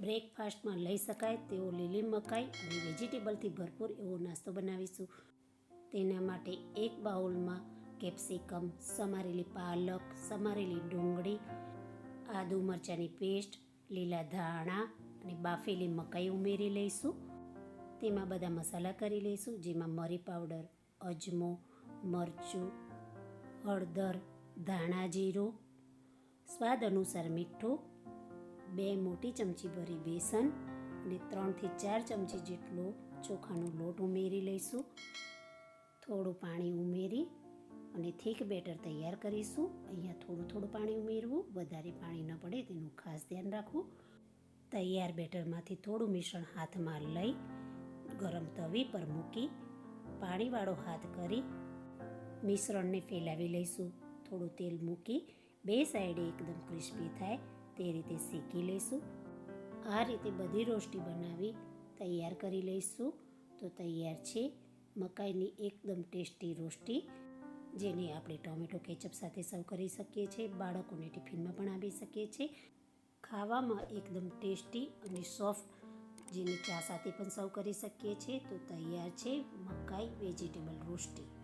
બ્રેકફાસ્ટમાં લઈ શકાય તેવો લીલી મકાઈ અને વેજીટેબલથી ભરપૂર એવો નાસ્તો બનાવીશું. તેના માટે એક બાઉલમાં કેપ્સિકમ, સમારેલી પાલક, સમારેલી ડુંગળી, આદુ મરચાંની પેસ્ટ, લીલા ધાણા અને બાફેલી મકાઈ ઉમેરી લઈશું. તેમાં બધા મસાલા કરી લઈશું, જેમાં મરી પાવડર, અજમો, મરચું, હળદર, ધાણા જીરું, સ્વાદ અનુસાર મીઠું બે મોટી ચમચી ભરી બેસન અને ત્રણથી ચાર ચમચી જેટલો ચોખાનો લોટ ઉમેરી લઈશું. થોડું પાણી ઉમેરી અને થીક બેટર તૈયાર કરીશું. અહીંયા થોડું થોડું પાણી ઉમેરવું, વધારે પાણી ન પડે તેનું ખાસ ધ્યાન રાખવું. તૈયાર બેટરમાંથી થોડું મિશ્રણ હાથમાં લઈ ગરમ તવી પર મૂકી પાણીવાળો હાથ કરી મિશ્રણને ફેલાવી લઈશું. થોડું તેલ મૂકી બે સાઈડે એકદમ ક્રિસ્પી થાય તે રીતે શેકી લઈશું. આ રીતે બધી રોસ્ટી બનાવી તૈયાર કરી લઈશું. તો તૈયાર છે મકાઈની એકદમ ટેસ્ટી રોસ્ટી, જેને આપણે ટોમેટો કેચઅપ સાથે સર્વ કરી શકીએ છીએ, બાળકોને ટિફિનમાં પણ આપી શકીએ છીએ. ખાવામાં એકદમ ટેસ્ટી અને સોફ્ટ જેને ચા સાથે પણ સર્વ કરી શકીએ છીએ. તો તૈયાર છે મકાઈ વેજીટેબલ રોસ્ટી.